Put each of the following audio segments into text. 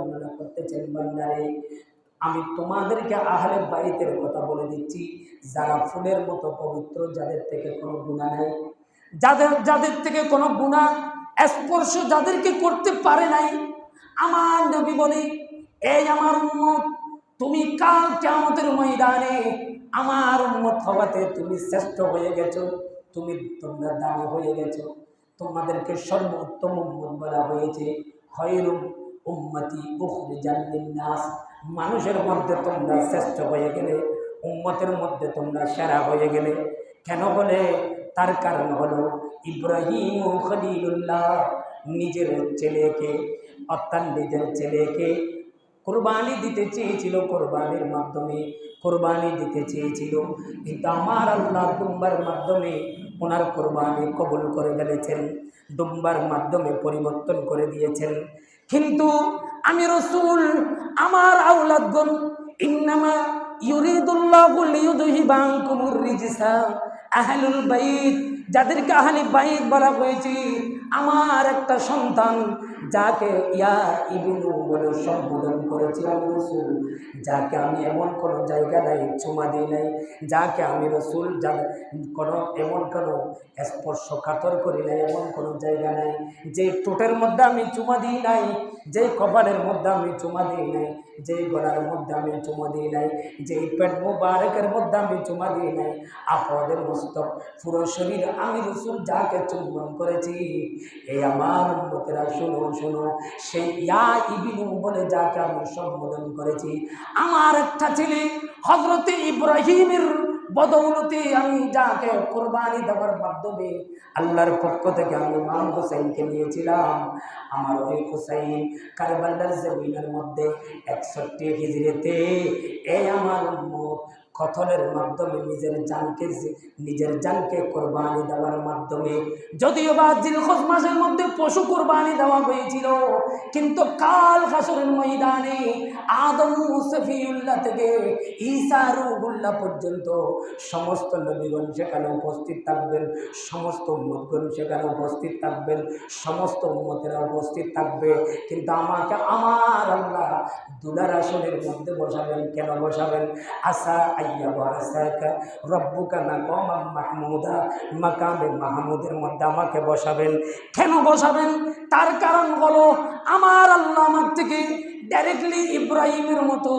বর্ণনা করতেছেন বান্দারে। আমি তোমাদেরকে আহলে বাইতের কথা বলে দিচ্ছি, যারা ফুলের মতো পবিত্র, যাদের থেকে কোনো গুণা নেই। যাদের যাদের থেকে কোনো গুণা স্পর্শ যাদেরকে করতে পারে নাই। আমার নবী বলি, এই আমার উন্মত তুমি কাল কেমতের ময়দানে আমার উন্মত হওয়াতে তুমি শ্রেষ্ঠ হয়ে গেছো, তুমি তোমরা দামি হয়ে গেছো। তোমাদেরকে সর্বোত্তম উম্মত বলা হয়েছে, খয়রুম উম্মতি উখরিজান লিন্নাস। মানুষের মধ্যে তোমরা শ্রেষ্ঠ হয়ে গেলে, উম্মতের মধ্যে তোমরা সেরা হয়ে গেলে। কেন বলে? তার কারণ হলো ইব্রাহিম খলিলুল্লাহ নিজের ছেলেকে অর্থাৎ নিজের ছেলেকে কোরবানি দিতে চেয়েছিল, কোরবানির মাধ্যমে, কোরবানি দিতে চেয়েছিল। কিন্তু আমার আল্লাহ দুম্বার মাধ্যমে ওনার কোরবানি কবুল করে ফেলেছেন, দুম্বার মাধ্যমে পরিবর্তন করে দিয়েছেন। কিন্তু আমি রসুল, আমার আউলাদগণ ইন্নামা ইউরিদুল্লাহুল লিইউযহিবা আনকুমুর রিজসা, আহলুল বাইত, যাদেরকে আহলি বাইত বলা হয়েছে, আমার একটা সন্তান যাকে ইয়া ইবিনু বলে সম্বোধন করেছি আমি রসুল, যাকে আমি এমন কোনো জায়গা নাই, চুমা দিই নাই, যাকে আমি রসুল যা কোনো এমন কোনো স্পর্শ কাতর করি নাই, এমন কোনো জায়গা নাই, যে টোটের মধ্যে আমি চুমা দিই নাই, যে কপালের মধ্যে আমি চুমা দিই নাই, যে গলার মধ্যে আমি চুমা দিই নাই, যে পেট মুবারকের মধ্যে আমি চুমা দিই নাই আপদের মস্তক পুরো শরীর আমি রসুল যাকে চুম্বন করেছি, এই আমার উন্মতেরা শুনো শুনো, সেই ইয়া ইবিনু বলে যাকে আমি সম্বোধন করেছি। আমার একটা ছেলে হজরতে ইব্রাহিমের বদৌলতে আমি যাকে কোরবানি দেওয়ার মাধ্যমে আল্লাহর পক্ষ থেকে আমি ইমাম হুসাইনকে নিয়েছিলাম। আমার ওই হুসাইন কারবাল্লার জমিনের মধ্যে একষট্টি হিজড়িতে এই আমার কথনের মাধ্যমে নিজের জানকে নিজের জানকে কোরবানি দেওয়ার মাধ্যমে। যদিও বা জিলখস মাসের মধ্যে পশু কোরবানি দেওয়া হয়েছিল, কিন্তু কাল হাসরের ময়দানে আদম সফিউল্লাহ থেকে ঈসা রুহুল্লাহ পর্যন্ত সমস্ত নবীগণ সেখানে উপস্থিত থাকবেন, সমস্ত উম্মতগণ সেখানে উপস্থিত থাকবেন, সমস্ত উম্মতেরা উপস্থিত থাকবে। কিন্তু আমাকে, আমার আল্লাহ দুলার আসনের মধ্যে বসাবেন, কেন বসাবেন? আসা মাহমুদা মাহমুদের মধ্যে আমাকে বসাবেন। কেন বসাবেন? তার কারণ হলো আমার আল্লাহ আমার থেকে ডাইরেক্টলি ইব্রাহিমের মতো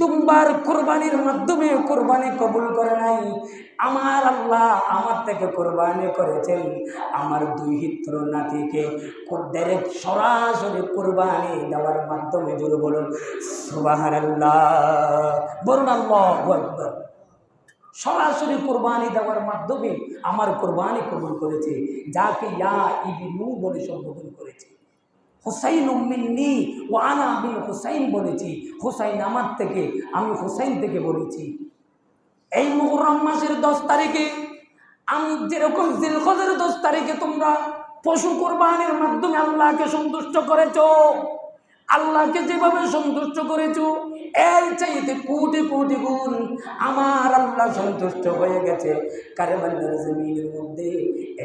দুম্বার কোরবানির মাধ্যমে কোরবানি কবুল করে নাই। আমার আল্লাহ আমার থেকে কোরবানি করেছেন। আমার দুই হিত্র নাতিকে ডাইরেক্ট সরাসরি কোরবানি দেওয়ার মাধ্যমে জুড়ে বলুন সুবাহার আল্লাহ বলুন আল্লাহ সরাসরি কোরবানি দেওয়ার মাধ্যমে আমার কোরবানি কবুল করেছে, যাকে ইয়া ইবিনু বলে সম্বোধন করেছে। হুসাইন উম্মিন্নি ও আনা আমি হুসাইন বলেছি। হুসাইন আমার থেকে, আমি হুসাইন থেকে বলেছি। এই মুহরম মাসের দশ তারিখে, আমি যেরকম জিলখজের দশ তারিখে তোমরা পশু কোরবানির মাধ্যমে আল্লাহকে সন্তুষ্ট করেছ, আল্লাহকে যেভাবে সন্তুষ্ট করেছ, এর চাইতে কোটি কোটি গুণ আমার আল্লাহ সন্তুষ্ট হয়ে গেছে। জমিনের মধ্যে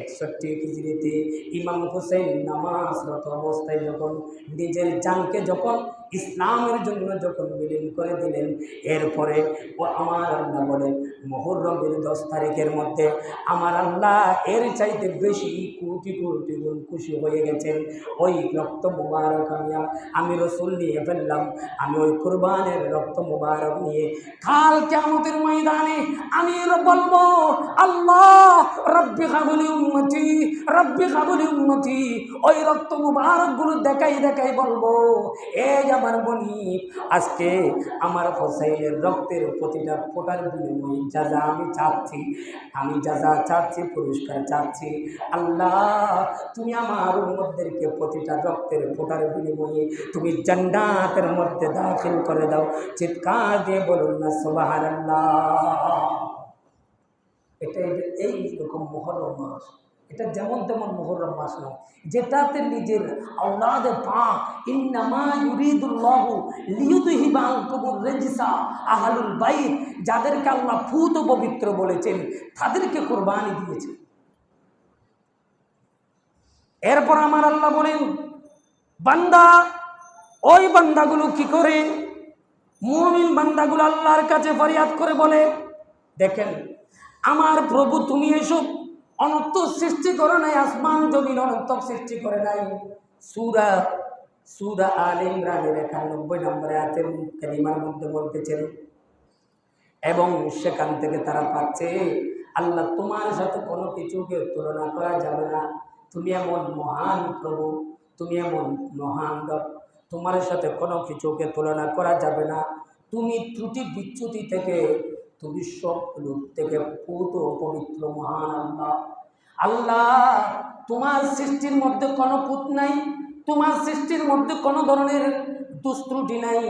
একষট্টি হিজড়িতে ইমাম হোসেন নামাজরত অবস্থায় যখন নিজের জানকে যখন ইসলামের জন্য যখন বিলীন করে দিলেন, এরপরে ও আমার আল্লাহ বলেন মোহরমের দশ তারিখের মধ্যে আমার আল্লাহ এর চাইতে বেশি কোটি কোটি গুণ খুশি হয়ে গেছেন। ওই রক্ত মুবারক আমি আমি রসুল নিয়ে ফেললাম। আমি ওই কোরবানের রক্ত মুবারক নিয়ে কাল কেমতের ময়দানে আমি বলব, আল্লাহ রব্বি খাবুলি উন্মতি রব্বি খাবুলি উন্মতি ওই রক্ত মুবারকগুলো দেখাই দেখাই বলব। এই আমার বনি, আজকে আমার হোসাইনের রক্তের প্রতিটা ফোটার বিনিময়ে যা যা আমি চাচ্ছি, আমি যা যা চাচ্ছি পুরস্কার চাচ্ছি। আল্লাহ, তুমি আমার উন্মতদেরকে প্রতিটা রক্তের ফোটার বিনিময়ে তুমি জান্নাতের মধ্যে দাখিল করে দাও। চিৎকার দিয়ে বলুন না সোবাহার এটা এই রকম মহরম মাস। এটা যেমন তেমন মোহরম মাস নয়। যেটাতে নিজের আওলাদে পা ইন্নামা ইউরিদুল্লাহ লিয়ুদহিবা আনকুমুর রেজিসা আহলুল বাইত, যাদেরকে আল্লাহ ফুত পবিত্র বলেছেন, তাদেরকে কোরবানি দিয়েছে। এরপর আমার আল্লাহ বলেন, বান্দা, ওই বান্দাগুলো কি করে? মুমিন বান্দাগুলো আল্লাহর কাছে ফরিয়াদ করে বলে, দেখেন আমার প্রভু, তুমি এসব অনন্ত সৃষ্টি করে নাই, আসমান, জমিন অনন্ত সৃষ্টি করে নাই। সুরা সুরা আল ইমরানের একানব্বই নম্বরে আয়াতের কালিমার মধ্যে বলতেছেন, এবং সেখান থেকে তারা পাচ্ছে, আল্লাহ তোমার সাথে কোনো কিছুকে তুলনা করা যাবে না। তুমি এমন মহান প্রভু, তুমি এমন মহান তোমার সাথে কোনো কিছুকে তুলনা করা যাবে না। তুমি ত্রুটি বিচ্যুতি থেকে তুমি সব রূপ থেকে পুত পবিত্র মহান আল্লাহ। আল্লাহ, তোমার সৃষ্টির মধ্যে কোনো পুত নাই, তোমার সৃষ্টির মধ্যে কোনো ধরনের দুস্ত্রুটি নাই।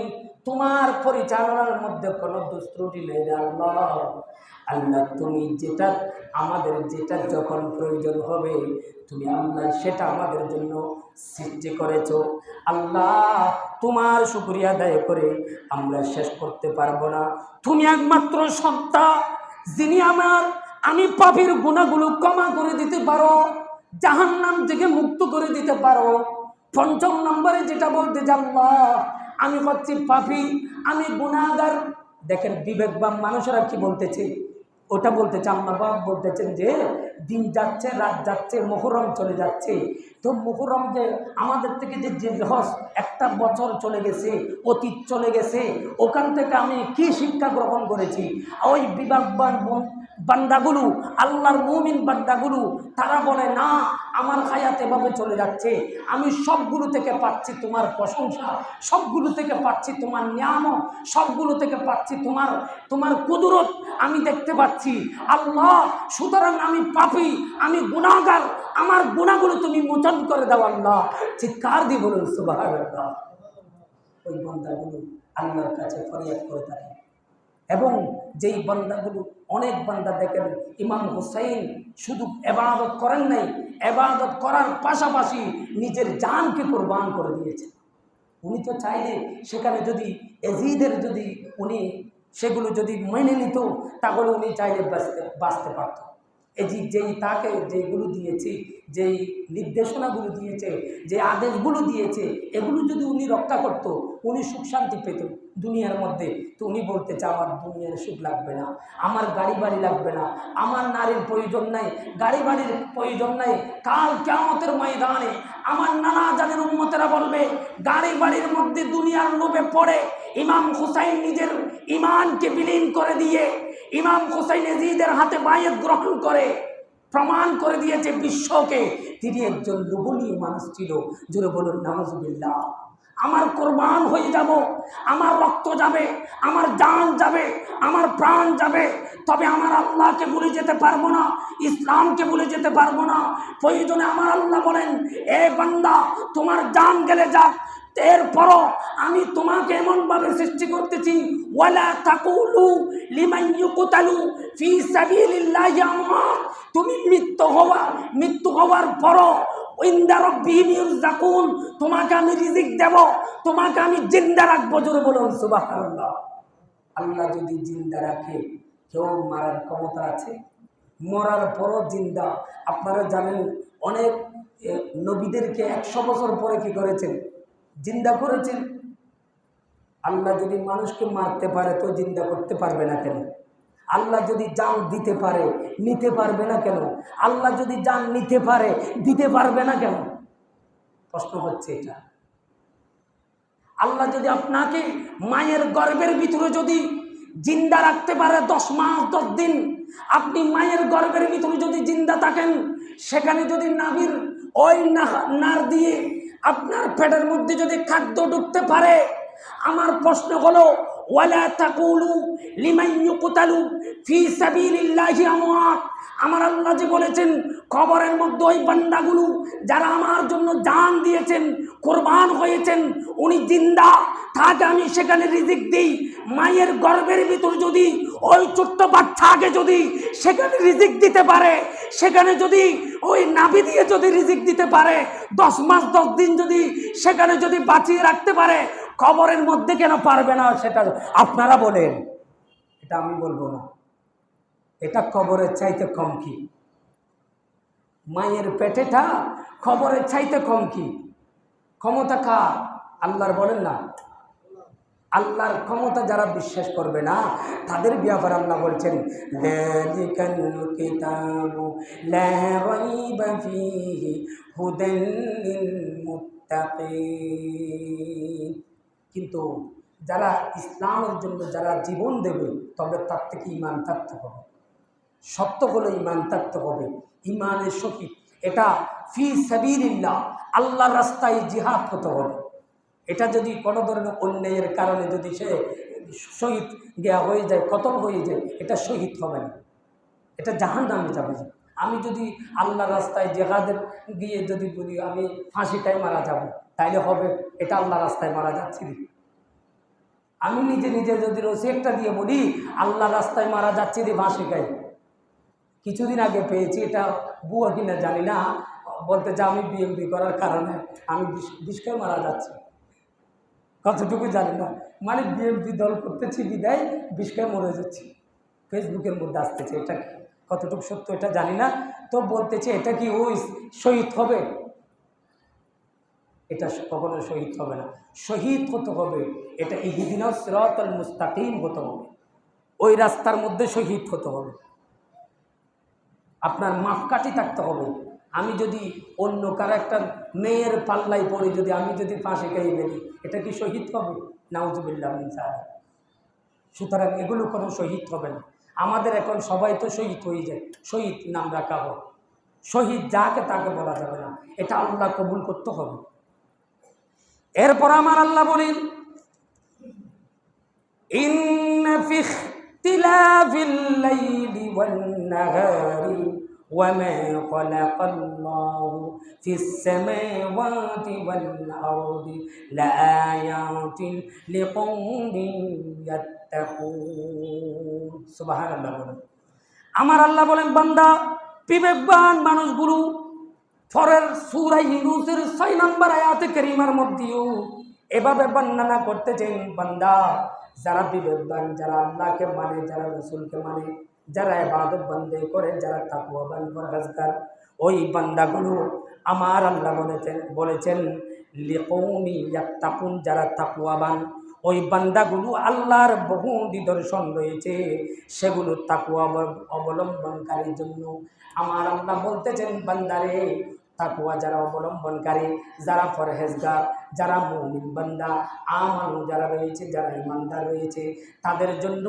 তোমার পরিচালনার মধ্যে কোনো দুষ্ত্রুটি নেই আল্লাহ। আল্লাহ, তুমি যেটা, আমাদের যেটা যখন প্রয়োজন হবে, তুমি আল্লাহ সেটা আমাদের জন্য সৃষ্টি করেছ। আল্লাহ, তোমার শুক্রিয়া আদায় করে আমরা শেষ করতে পারব না। তুমি একমাত্র সত্তা যিনি আমার, আমি পাপির গুণাগুলো ক্ষমা করে দিতে পারো, জাহান্নাম থেকে মুক্ত করে দিতে পারো। পঞ্চম নম্বরে যেটা বলতে জানবা আমি হচ্ছি পাপি আমি গুণাগার দেখেন বিবেকবান মানুষেরা কি বলতেছে? ওটা বলতেছে আম্মা বাবা বলতেছেন যে, দিন যাচ্ছে, রাত যাচ্ছে, মোহরম চলে যাচ্ছে। তো মোহরম যে আমাদের থেকে যে জিলহস একটা বছর চলে গেছে, অতীত চলে গেছে, ওখান থেকে আমি কি শিক্ষা গ্রহণ করেছি? ওই বিবেকবান বোন- বান্দাগুলো, আল্লাহর মুমিন বান্দাগুলো, তারা বলে, না, আমার হায়াত এভাবে চলে যাচ্ছে। আমি সবগুলো থেকে পাচ্ছি তোমার প্রশংসা, সবগুলো থেকে পাচ্ছি তোমার নিয়ামত, সবগুলো থেকে পাচ্ছি তোমার তোমার কুদরত। আমি দেখতে পাচ্ছি, আল্লাহ, সুতরাং আমি পাপি, আমি গুণাগার আমার গুণাগুলো তুমি মোচন করে দাও, আল্লাহ। চিৎকার দিয়ে বলুন সুবাহ ওই বান্দাগুলো আল্লাহর কাছে ফরিয়াদ করে থাকে। এবং যেই বান্দাগুলো অনেক বান্দা দেখেন, ইমাম হুসাইন শুধু এবাদত করেন নাই, এবাদত করার পাশাপাশি নিজের জানকে কোরবান করে দিয়েছেন উনি তো চাইলে সেখানে যদি এজিদের যদি উনি সেগুলো যদি মেনে নিত, তাহলে উনি চাইলে বাঁচতে বাঁচতে পারত। এজি যেই তাকে, যেইগুলো দিয়েছে, যেই নির্দেশনাগুলো দিয়েছে, যে আদেশগুলো দিয়েছে, এগুলো যদি উনি রক্ষা করত, উনি সুখ শান্তি পেত দুনিয়ার মধ্যে, তো উনি বলতে চা আমার দুনিয়ার সুখ লাগবে না, আমার গাড়ি বাড়ি লাগবে না, আমার নারীর প্রয়োজন নাই, গাড়ি বাড়ির প্রয়োজন নাই, কাল কেমতের ময়দানে আমার নানা জানের উন্মতেরা বলবে, গাড়ি বাড়ির মধ্যে দুনিয়ার লোভে পড়ে, ইমাম হুসাইন নিজের ইমানকে বিলীন করে দিয়ে ইমাম হোসাইন এজিদের হাতে বায়েত গ্রহণ করে, প্রমাণ করে দিয়েছে বিশ্বকে। তিনি একজন লোভনীয় মানুষ ছিল। জুড়ে বলুন নামজুবিল্লাহ আমার কোরবান হয়ে যাব, আমার রক্ত যাবে, আমার জান যাবে, আমার প্রাণ যাবে তবে আমার আল্লাহকে ভুলে যেতে পারব না, ইসলামকে ভুলে যেতে পারব না। প্রয়োজনে আমার আল্লাহ বলেন, এ বান্দা, তোমার জান গেলে যাক, এরপরও আমি তোমাকে এমনভাবে সৃষ্টি করতেছি, ওয়ালা তাকুলু লিমান ইউকতালু ফি সাবিলিল্লাহি তুমি মৃত্যু হওয়া, মৃত্যু হওয়ার পরও ইন্দা রব্বিহিম ইউরজাকুন তোমাকে আমি রিজিক দেব, তোমাকে আমি জিন্দা রাখব, জোরে বলুন সুবহানাল্লাহ। আল্লাহ যদি জিন্দা রাখে কেউ মারার ক্ষমতা আছে? মরার পরও জিন্দা। আপনারা জানেন, অনেক নবীদেরকে একশো বছর পরে কি করেছেন? জিন্দা করেছেন। আল্লাহ যদি মানুষকে মারতে পারে, তো জিন্দা করতে পারবে না কেন? আল্লাহ যদি জান দিতে পারে, নিতে পারবে না কেন? আল্লাহ যদি জান নিতে পারে, দিতে পারবে না কেন? প্রশ্ন হচ্ছে এটা। আল্লাহ যদি আপনাকে মায়ের গর্ভের ভিতরে যদি জিন্দা রাখতে পারে দশ মাস, দশ দিন। আপনি মায়ের গর্ভের ভিতরে যদি জিন্দা থাকেন, সেখানে যদি নাভির ওই নার দিয়ে আপনার পেটের মধ্যে যদি খাদ্য ঢুকতে পারে, আমার প্রশ্ন হলো, ওয়ালা তাকুলু লিমান ইউকতালু ফি সাবিলিল্লাহি আমার আল্লাহ যে বলেছেন, খবরের মধ্যে ওই বান্দাগুলো যারা আমার জন্য জান দিয়েছেন, কোরবান হয়েছেন, উনি জিন্দা, তাকে আমি সেখানে রিজিক দিই। মায়ের গর্ভের ভিতর যদি ওই ছোট্ট বাচ্চাকে যদি সেখানে রিজিক দিতে পারে, সেখানে যদি ওই নাভি দিয়ে যদি রিজিক দিতে পারে, দশ মাস, দশ দিন যদি সেখানে যদি বাঁচিয়ে রাখতে পারে, খবরের মধ্যে কেন পারবে না সেটা আপনারা বলেন। এটা আমি বলব না। এটা কবরের চাইতে কম কি? মায়ের পেটেটা খবরের চাইতে কম কি? ক্ষমতা কার? আল্লাহর বলেন না। আল্লাহর ক্ষমতা যারা বিশ্বাস করবে না, তাদের ব্যাপারে আল্লাহ বলছেন "যালিকাল কিতাবু লা রাইবা ফীহি হুদান কিন্তু যারা ইসলামের জন্য যারা জীবন দেবে, তবে তার থেকে ইমান থাকতে হবে। সত্য হলে ইমান থাকতে হবে। ইমানের শহীদ এটা ফি সাবিরিল্লাহ আল্লাহ রাস্তায় জিহাদ হতে হবে। এটা যদি কোনো ধরনের অন্যায়ের কারণে যদি সে শহীদ গিয়া হয়ে যায় কতল হয়ে যায়, এটা শহীদ হবে না। এটা জাহান নামে যাবে। আমি যদি আল্লাহ রাস্তায় জেহাদের গিয়ে যদি বলি, আমি ফাঁসিটাই মারা যাব, তাইলে হবে, এটা আল্লাহ রাস্তায় মারা যাচ্ছি। আমি নিজে নিজে যদি রসি একটা দিয়ে বলি, আল্লাহ রাস্তায় মারা যাচ্ছি রে ফাঁসি খাই কিছুদিন আগে পেয়েছি, এটা বুয়া কিনা জানি না, বলতে যে আমি বিএমপি করার কারণে আমি বিষ- মারা যাচ্ছি। কতটুকু জানি না। মানে বিএমপি দল করতেছি, বিদায় বিষ খেয়ে মরে যাচ্ছি। ফেসবুকের মধ্যে আসতেছে, এটা কতটুকু সত্য এটা জানি না। তো বলতেছে, এটা কি ওই শহীদ হবে? এটা কখনো শহীদ হবে না। শহীদ হতে হবে, এটা ইহিদিন সিরাত আল মুস্তাকিম হতে হবে। ওই রাস্তার মধ্যে শহীদ হতে হবে। আপনার মাপকাঠি থাকতে হবে। আমি যদি অন্য ক্যারেক্টার মেয়ের পাল্লায় পড়ে যদি আমি যদি ফাঁসে খেয়ে ফেলি, এটা কি শহীদ হবে নাউজুবিল্লাহ স্যার সুতরাং এগুলো কোনো শহীদ হবে না। আমাদের এখন সবাই তো শহীদ হয়ে যায়। শহীদ নাম রাখা হোক। শহীদ যাকে তাকে বলা যাবে না। এটা আল্লাহ কবুল করতে হবে। এরপর আমার আল্লাহ বলেন ইন্নাফিখ তিলাফিল্লাইলি ওয়ান নাহারি। وما خلق الله في السماوات والأرض لآيات لقوم يتقون سبحان الله বলেন আমার আল্লাহ বলেন বান্দা বিবেকবান মানুষগুলো ফরের সুরাই ইউনুসের ছয় নম্বর আয়াতে করিমার মধ্যেও এভাবে বর্ণনা করতেছেন বান্দা যারা বিবেকবান যারা আল্লাহকে মানে যারা রসুলকে মানে যারা এবাদত বন্দে করে, যারা তাকুয়াবান পরহেজগার, ওই বান্দাগুলো আমার আল্লাহ বলেছেন বলেছেন লিকৌমি তাকুন যারা তাকুয়াবান ওই বান্দাগুলো আল্লাহর বহু নিদর্শন রয়েছে, সেগুলো তাকুয়া অবলম্বনকারীর জন্য। আমার আল্লাহ বলতেছেন, বান্দারে তাকুয়া যারা অবলম্বনকারী, যারা ফরহেজগার যারা মৌমিন বান্দা আমানু যারা রয়েছে, যারা ইমানদার রয়েছে, তাদের জন্য,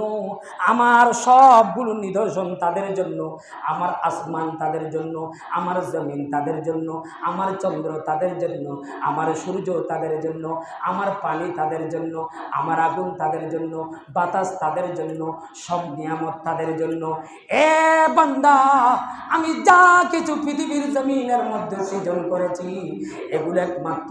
আমার সবগুলো নিদর্শন তাদের জন্য, আমার আসমান তাদের জন্য, আমার জমিন তাদের জন্য, আমার চন্দ্র তাদের জন্য, আমার সূর্য তাদের জন্য, আমার পানি তাদের জন্য, আমার আগুন তাদের জন্য, বাতাস তাদের জন্য, সব নিয়ামত তাদের জন্য। এ বান্দা, আমি যা কিছু পৃথিবীর জমিনের মধ্যে সৃজন করেছি, এগুলো একমাত্র